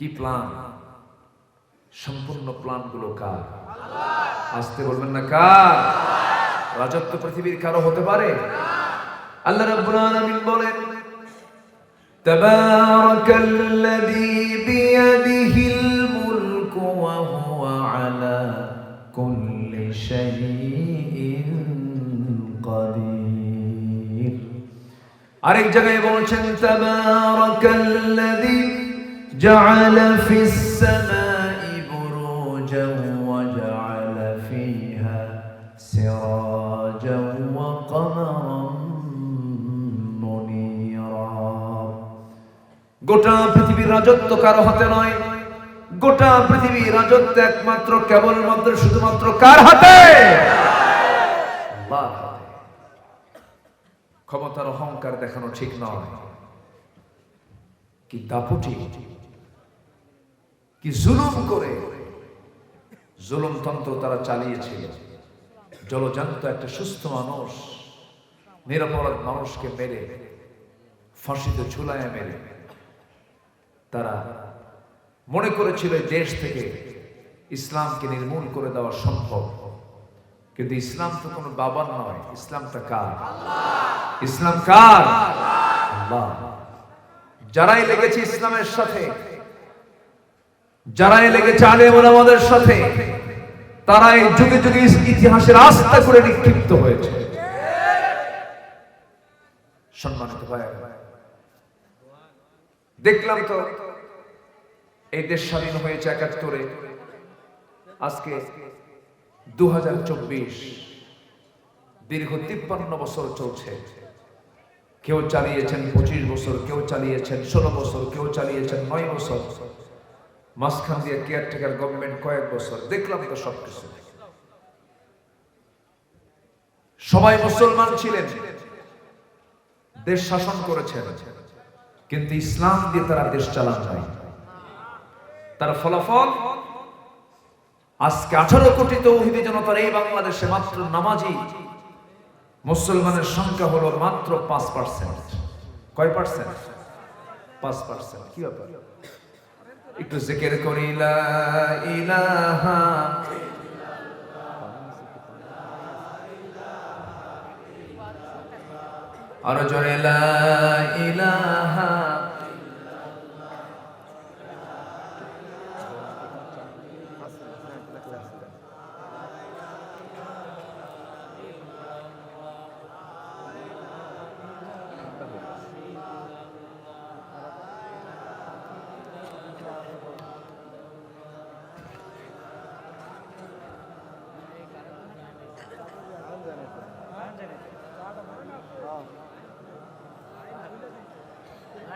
কি প্ল্যান সম্পূর্ণ প্ল্যান গুলো কার আসতে বলবেন না কার রাজত্ব পৃথিবীর কারো হতে পারে আল্লাহ রাব্বুল আলামিন বলেন تبارك الذي بيده الملك وهو على كل شيء قدير আরেক জায়গায় বলছেন تبارك الذي جعل في السماء بروجا وجعل فيها سراجا وقمرا গোটা পৃথিবীর রাজত্ব কারও হাতে নয়। গোটা পৃথিবী রাজত্ব একমাত্র, কেবলমাত্র, শুধুমাত্র কার হাতে। ক্ষমতার অহংকার দেখানো ঠিক নয়। কি দাপটি? কি জুলুম করে? জুলুমতন্ত্র তারা চালিয়েছিল। জলজান্ত একটা সুস্থ মানুষ, নিরাপরাধ মানুষকে মেরে, ফাঁসিতে ঝুলায় মেরে। তারা মনে করেছিল দেশ থেকে ইসলামকে নির্মূল করে দেওয়া সম্ভব। কিন্তু ইসলাম তো কোনো বাবার নয় ইসলামটা কার? ইসলাম কার? যারাই লেগেছে ইসলামের সাথে যারাই লেগেছে আলেমুল আমাদের সাথে, তারাই যুগে যুগে ইতিহাসের আস্থা করে নিক্ষিপ্ত হয়েছে। সম্মানিত দেখলাম তো, এই দেশ স্বাধীন হয়েছে একাত্তরে। আজকে দু দীর্ঘ তিপ্পান্ন বছর চলছে। কেউ চালিয়েছেন পঁচিশ বছর, কেউ চালিয়েছেন ষোলো বছর, কেউ চালিয়েছেন নয় বছর। মাঝখান দিয়ে কেয়ারটেকার গভর্নমেন্ট কয়েক বছর, দেখলাম তো সবকিছু। সবাই মুসলমান ছিলেন, দেশ শাসন করেছেন, কিন্তু ইসলাম দিয়ে তারা দেশ চালান নাই। তার ফলাফল, আজকে আঠারো কোটি তৌহিদি জনতার এই বাংলাদেশে মাত্র নামাজি, মুসলমানের সংখ্যা হলো মাত্র পাঁচ পার্সেন্ট কয় পার্সেন্ট পাঁচ পার্সেন্ট কি ব্যাপার? একটু জিকির করি আরও জোরে লা ইলাহা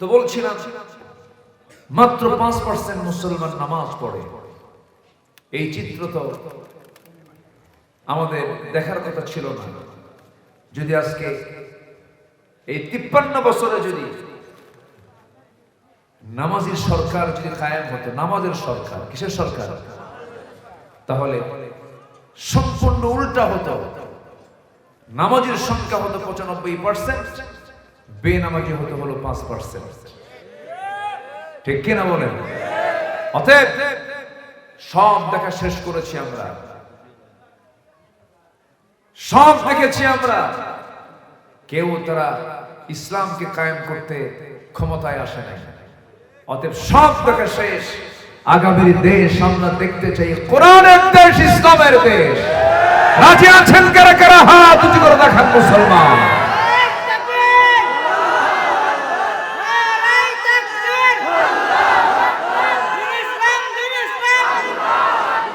তো বলছিলাম, মাত্র পাঁচ পার্সেন্ট মুসলমান নামাজ পড়ে। এই চিত্র তো আমাদের দেখার কথা ছিল না। যদি আজকে এই তিপ্পান্ন বছরে যদি নামাজের সরকার যদি কায়েম হতো, নামাজের সরকার, কিসের সরকার? তাহলে সম্পূর্ণ উল্টা হতো। নামাজের সংখ্যা হতো পঁচানব্বই পার্সেন্ট বেনামাজি হতে হলো পাঁচ পার্সেন্ট ঠিক কিনা বলেন? অতএব সব দেখা শেষ করেছি আমরা। সব দেখেছি আমরা। কেউ তারা ইসলামকে কায়েম করতে ক্ষমতায় আসে নাই। অতএব সব দেখা শেষ। আগামীর দেশ আমরা দেখতে চাই কোরআনের দেশ, ইসলামের দেশ। রাজি আছেন কারা কারা? হাত উঁচু করে দেখান মুসলমান তাকবীর নারায়ে তাকবীর দিন ইসলাম দিন ইসলাম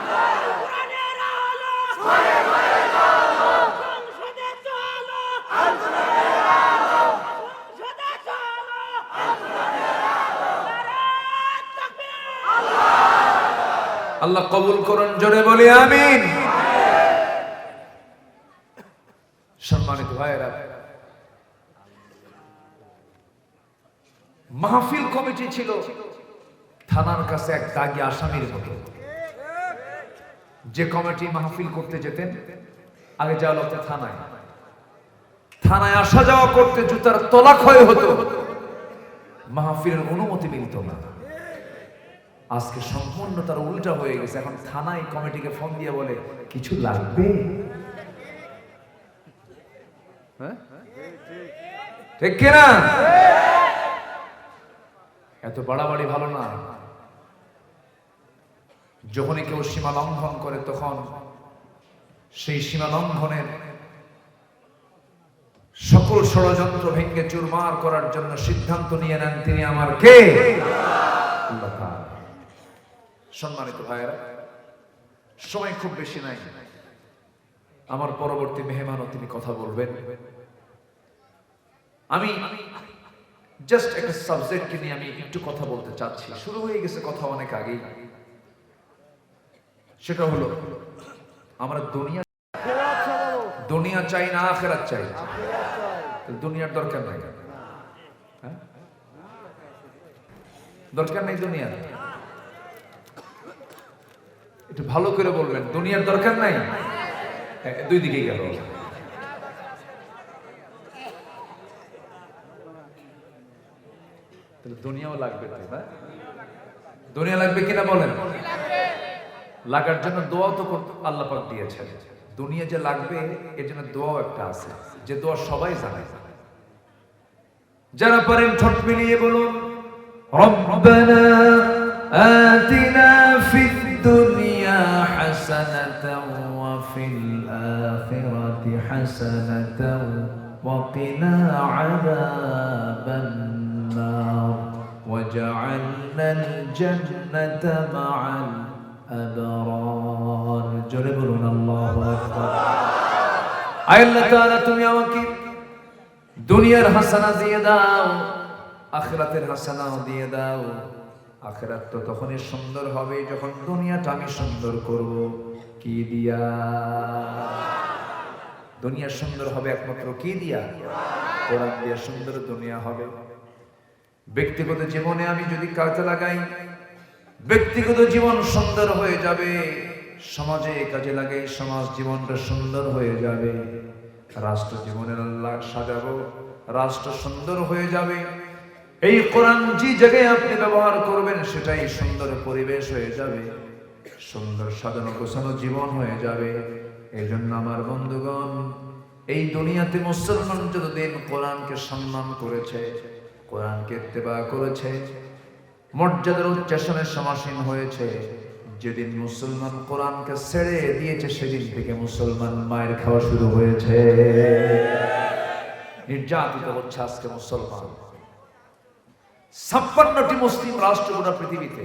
কোরআনের আলো সংসদে চলো সংসদে চলো নারায়ে তাকবীর আল্লাহ কবুল করুন, জোরে বলি আমিন। সম্মানিত ভাইয়েরা, মাহফিল কমিটি ছিল, থানার কাছে এক দাগি আসামির মতো। যে কমিটি মাহফিল করতে যেতেন, আগে যাওয়া লোকটা থানায়। থানায় আসা যাওয়া করতে জুতার তলা ক্ষয় হতো। মাহফিলের অনুমতি মিলত না। আজকে সম্পূর্ণ তার উল্টা হয়ে গেছে। এখন থানায় কমিটিকে ফোন দিয়ে বলে, কিছু লাগবে? হ্যাঁ? ঠিক কিনা? এত বাড়াবাড়ি ভালো না। যখনই কেউ সীমা লঙ্ঘন করে, তখন সেই সীমা লঙ্ঘনের সকল ষড়যন্ত্র ভেঙ্গে চুরমার করার জন্য সিদ্ধান্ত নিয়ে নেন তিনি আমার কে? সম্মানিত ভাইয়েরা, সময় খুব বেশি নাই। আমার পরবর্তী মেহমানও তিনি কথা বলবেন। আমি জাস্ট একটা সাবজেক্টকে নিয়ে আমি একটু কথা বলতে চাচ্ছি। শুরু হয়ে গেছে কথা অনেক আগেই। সেটা হলো আমরা দুনিয়া দুনিয়া চাই না আখেরাত চাই। দুনিয়ার দরকার নাই হ্যাঁ? দরকার নেই দুনিয়া একটু ভালো করে বলবেন দুনিয়ার দরকার নাই? হ্যাঁ, দুই দিকেই গেল। দুনিয়াও লাগবে তাই না দুনিয়া লাগবে কিনা বলেন? লাগার জন্য দোয়া তো করতে- আল্লাহ পাক দিয়েছেন দুনিয়া যে লাগবে এর জন্য দোয়াও একটা আছে যে দোয়া সবাই জানে যারা পারেন ঠোঁট মিলিয়ে বলুন ربنا آتنا في الدنيا حسنة وفي الآخرة حسنة وقنا عذاب النار وجعلنا الجنة مع আবরার। জোরে বলুন, আল্লাহু আকবার। আল্লাহ তাআলা, তুমি আমাকে দুনিয়ার হাসানা দিয়ে দাও, আখরাতের হাসানাও দিয়ে দাও। আখরাত তো তখনই সুন্দর হবে যখন দুনিয়াটা আমি সুন্দর করব। কি দিয়া? দুনিয়া সুন্দর হবে একমাত্র কি দিয়া? কোরআন দিয়া সুন্দর দুনিয়া হবে। ব্যক্তিগত জীবনে আমি যদি কাজে লাগাই ব্যক্তিগত জীবন সুন্দর হয়ে যাবে, সমাজে কাজে লাগে, সমাজ জীবনটা সুন্দর হয়ে যাবে। রাষ্ট্র জীবনের আল্লাহ সাজাবো, রাষ্ট্র সুন্দর হয়ে যাবে। এই কোরআন যে জায়গায় আপনি ব্যবহার করবেন, সেটাই সুন্দর পরিবেশ হয়ে যাবে, সুন্দর সাজানো গোছানো জীবন হয়ে যাবে। এই জন্য আমার বন্ধুগণ, এই দুনিয়াতে মুসলমান যতদিন কোরআনকে সম্মান করেছে, কোরআনকে ইত্তেবা করেছে মর্যাদার উচ্চাসনের সমাসীন হয়েছে। যেদিন মুসলমান কোরআনকে ছেড়ে দিয়েছে, সেদিন থেকে মুসলমান মায়ের খাওয়া শুরু হয়েছে। নির্যাতিত হচ্ছে আজকে মুসলমান। ছাপ্পান্নটি মুসলিম রাষ্ট্র গোটা পৃথিবীতে,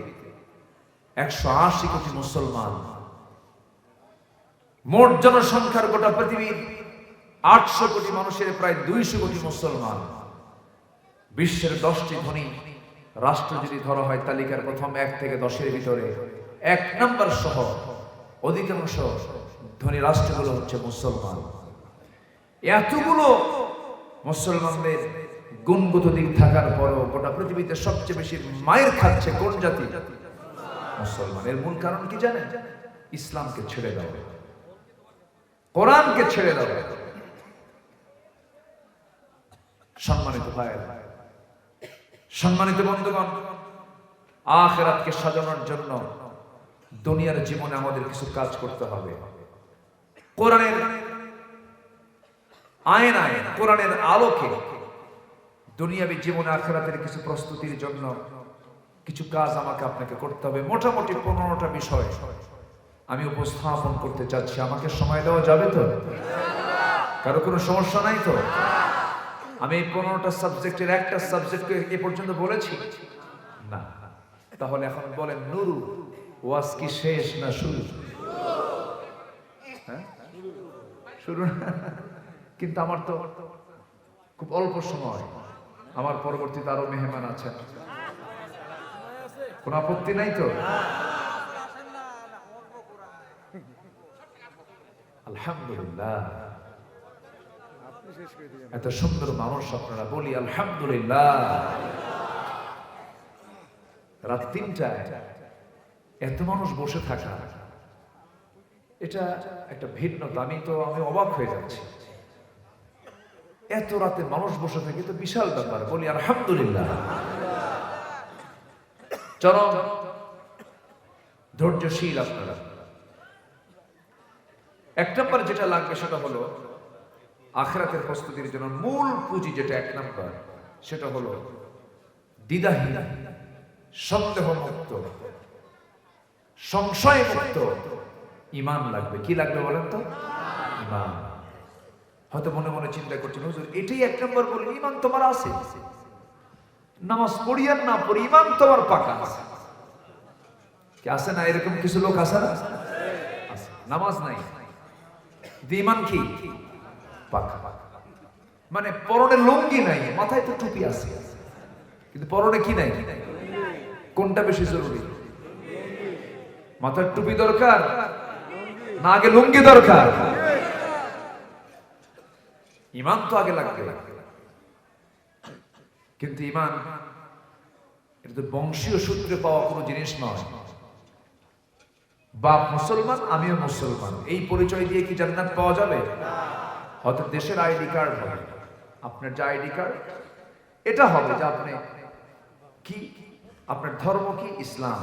একশো আশি কোটি মুসলমান। মোট জনসংখ্যার গোটা পৃথিবীর আটশো কোটি মানুষের প্রায় দুইশো কোটি মুসলমান। বিশ্বের দশটি ধনী রাষ্ট্র যদি ধরা হয় তালিকার প্রথম এক থেকে দশের ভিতরে, এক নাম্বার সহ অধিকাংশ ধনী রাষ্ট্রগুলো হচ্ছে মুসলমান। এতগুলো মুসলমানদের গুণগত দিক থাকার পরও গোটা পৃথিবীতে সবচেয়ে বেশি মায়ের খাচ্ছে কোন জাতি? মুসলমান এর মূল কারণ কি জানেন? ইসলামকে ছেড়ে দাও। কোরআনকে ছেড়ে দাও। সম্মানিত ভাইয়েরা সম্মানিত বন্ধুগণ, আখেরাতকে সাজানোর জন্য দুনিয়ার জীবনে আমাদের কিছু কাজ করতে হবে। কোরআনের আয়নায়, কোরআনের আলোকে দুনিয়াবী জীবনে আখেরাতের কিছু প্রস্তুতির জন্য কিছু কাজ আমাকে আপনাকে করতে হবে। মোটামুটি পনেরোটা বিষয় আমি উপস্থাপন করতে চাচ্ছি। আমাকে সময় দেওয়া যাবে তো? কারও কোনো সমস্যা নাই তো? আমি এই পনেরোটা সাবজেক্টের একটা সাবজেক্টকে এ পর্যন্ত বলেছি? না। তাহলে এখন বলেন, নুরু, ওয়াজ কি শেষ না শুরু? হ্যাঁ? শুরু? কিন্তু আমার তো খুব অল্প সময়। আমার পরবর্তীতে আরও মেহমান আছেন। কোন আপত্তি নাই তো? আলহামদুলিল্লাহ। এত সুন্দর মানুষ আপনারা বলি, আলহামদুলিল্লাহ। রাত তিনটায় এত মানুষ বসে থাকা, এটা একটা তো, আমি অবাক হয়ে যাচ্ছি। এত রাতে মানুষ বসে থাকে তো বিশাল ব্যাপার, বলি, আলহামদুলিল্লাহ। চরম ধৈর্যশীল আপনারা। এক নম্বর যেটা লাগবে সেটা হলো আখরাতের প্রস্তুতির জন্য মূল পুঁজি যেটা এক নম্বর, সেটা হলো দ্বিধাহীন সন্দেহ মুক্ত সংশয় মুক্ত ইমান লাগবে। কি লাগবে বলেন তো? ইমান। হয়তো মনে মনে চিন্তা করছেন, হুজুর, এটাই এক নম্বর বলি ইমান তোমার আছে? নামাজ পড়ি না পড়ি, ইমান তোমার পাকা আছে। কি আছে না এরকম কিছু লোক আছে না। নামাজ নাই। ইমান কি? পাকা মানে পরনে লুঙ্গি নাই, মাথায় তো টুপি আছে। কিন্তু পরনে কি নাই? কোনটা বেশি জরুরি? মাথার টুপি দরকার না আগে লুঙ্গি দরকার? ইমান তো আগে লাগবে। কিন্তু ইমান, এটা তো বংশীয় সূত্রে পাওয়া কোনো জিনিস নয়। বাপ মুসলমান, আমিও মুসলমান। এই পরিচয় দিয়ে কি জান্নাত পাওয়া যাবে? হয়তো দেশের আইডি কার্ড হবে। আপনার যে আইডি কার্ড, এটা হবে যে আপনি কি, আপনার ধর্ম কি? ইসলাম।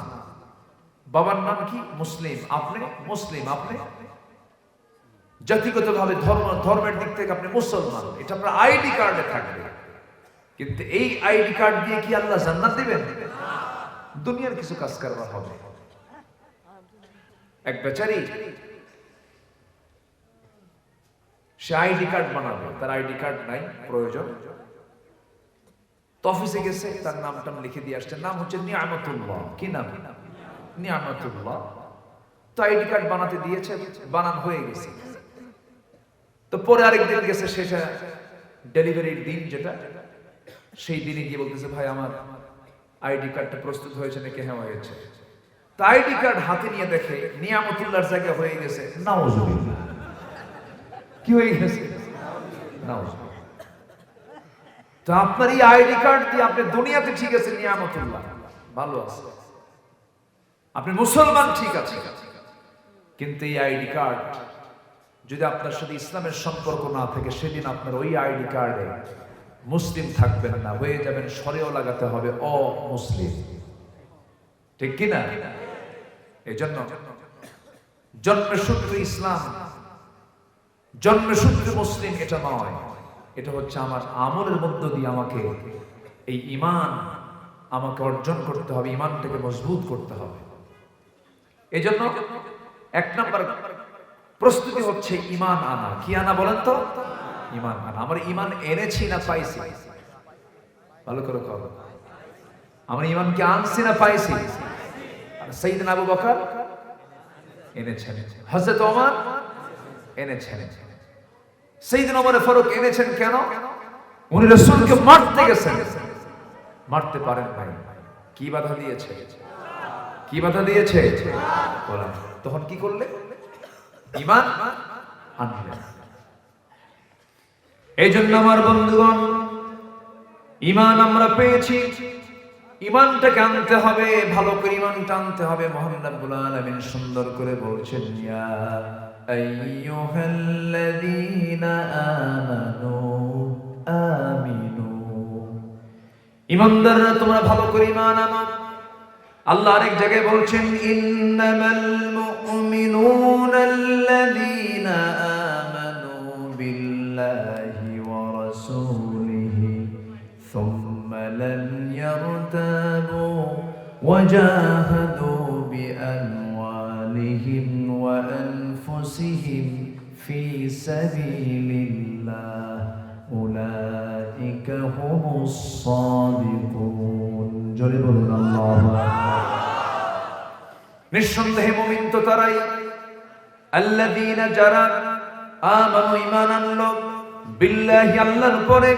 বাবার নাম কি? মুসলিম। আপনি মুসলিম। আপনি জাতিগতভাবে ধর্ম, ধর্মের দিক থেকে আপনি মুসলমান। এটা আপনার আইডি কার্ডে থাকবে। কিন্তু এই আইডি কার্ড দিয়ে কি আল্লাহ জান্নাত দিবেন? দুনিয়ার কিছু কাজ করা হবে। এক বেচারি সে আইডি কার্ড বানাবে, তার আইডি কার্ড নাই, প্রয়োজন। তো অফিসে গেছে, তার নাম টাম লিখে দিয়ে আসছে, নাম হচ্ছে নিয়ামতুল্লাহ। কি নাম? নিয়ামতুল্লাহ। তো আইডি কার্ড বানাতে দিয়েছে, বানান হয়ে গেছে। তো পরে আরেকদিন গেছে, শেষে ডেলিভারির দিন যেটা। সেই দিনে গিয়ে বলতেছে, ভাই, আমার আইডি কার্ডটা প্রস্তুত হয়েছে, নাকি হ্যাঁ হয়েছে? তো আইডি কার্ড হাতে নিয়ে দেখে নিয়ামতুল্লাহর জায়গায় হয়ে গেছে, নাউজুবিল্লাহ। কি হয়ে গেছে? তো আপনার এই আইডি কার্ড দিয়ে আপনি দুনিয়াতে ঠিক আছে নিয়ামতুল্লাহ। ভালো আছে। আপনি মুসলমান ঠিক আছে কিন্তু এই আইডি কার্ড যদি আপনার সাথে ইসলামের সম্পর্ক না থাকে, সেদিন আপনার ওই আইডি কার্ডে মুসলিম থাকবেন না। হয়ে যাবেন, সরেও লাগাতে হবে অ মুসলিম ঠিক কি না এই জন্য জন্মসূত্রে ইসলাম জন্মসূত্রে মুসলিম এটা নয়। এটা হচ্ছে আমার আমলের মধ্য দিয়ে আমাকে এই ইমান আমাকে অর্জন করতে হবে ইমানটাকে মজবুত করতে হবে। এই জন্য এক নম্বর প্রস্তুতি হচ্ছে ইমান আনা। কি আনা বলেন তো? ইমান আনা। আমার ইমান এনেছি না পাইছি? ভালো করে কর আমার ইমানকে আনছি না পাইছি? সৈয়দ আবু বকর এনেছেন। হজরত ওমর এনেছেন। সৈয়দ ওমর ফারুক এনেছেন কেন? উনি রসুলকে মারতে গেছেন। মারতে পারেন নাই। কি বাধা দিয়েছে? কি বাধা দিয়েছে? তখন কি করলে? ইমান আনলেন। এই জন্য আমার বন্ধুগণ ইমান আমরা পেয়েছি। ইমানটাকে আনতে হবে, ভালো করে ইমানটা আনতে হবে। মোহাম্মদ আলামিন সুন্দর করে বলছেন, ইয়া আইয়ুহাল্লাযীনা আমানু আমিনু ইমানদাররা তোমরা ভালো করে ইমান আনো আল্লাহ আরেক জায়গায় বলছেন ইন্নামাল মুমিনুনা আল্লাযীনা আমানু বিল্লাহি ওয়া রাসূলিহি ثم لم يرتابوا وجاهدوا بأموالهم وأنفسهم في سبيل الله أولئك هم الصادقون جرب الله নিঃসন্দেহে মুমিন তো তারাই আল্লাযীনা যারা আমানু ঈমান আনলো বিল্লাহি আল্লাহর উপরে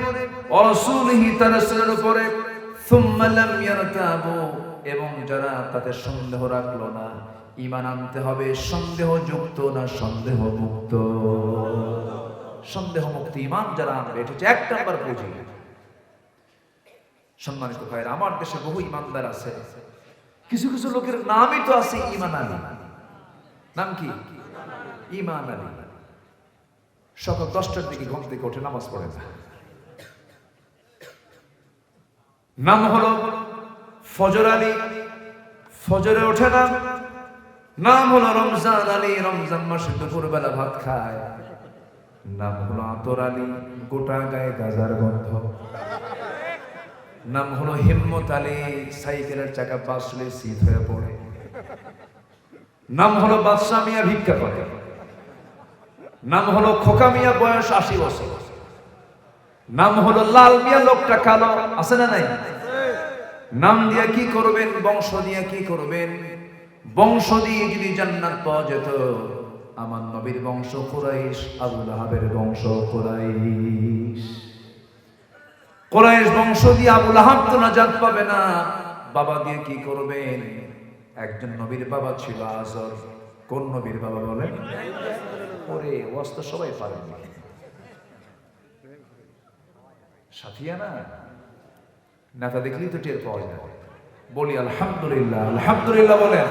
ওয়া রাসূলিহি তার রাসূলের উপরে সুম্মা লাম ইয়ারতাবু এবং যারা তাতে সন্দেহ রাখলো না ঈমান আনতে হবে সন্দেহ যুক্ত না সন্দেহ মুক্ত সন্দেহ মুক্ত ঈমান যারা আনবে, এটা হচ্ছে এক নাম্বার পুঁজি। সম্মানিত ভাইরা আমার দেশে বহু ইমানদার আছে। কিছু কিছু লোকের নামই তো আছে ইমান আলী। নাম কি? ইমান আলী। সকাল দশটার দিকে ঘুম থেকে উঠে নামাজ পড়ে না নাম হলো ফজর আলী। ফজরে ওঠে না নাম হলো রমজান আলী। রমজান মাসে দুপুরবেলা ভাত খায়। নাম হলো আতর আলী। গোটা গায়ে গাজার গন্ধ। নাম হলো হিম্মত আলী। সাইকেলের চাকা বাসলে শীত হয়ে পড়ে। নাম হলো বাদশাহ মিয়া ভিক্ষা করে। নাম হলো খোকা মিয়া বয়স আশি বছর। নাম হলো লাল মিয়া লোকটা কালো। আছে না নাই? নাম দিয়ে কি করবেন? বংশ দিয়ে কি করবেন? বংশ দিয়ে যদি জান্নাত পাওয়া যেত, আমার নবীর বংশ কুরাইশ আবুল আহাবের বংশ কুরাইশ। কোরাইশ বংশ দিয়ে আবুল আহাব তো নাজাত পাবে না। বাবা দিয়ে কি করবেন? একজন নবীর বাবা ছিল আজর। কোন নবীর বাবা বলেন? ওরে, ওয়াজ তো সবাই পারেন সাথিয়া না? নেতা দেখলেই তো টের পাওয়া যায় বলি আলহামদুলিল্লাহ। আলহামদুলিল্লাহ বলেন।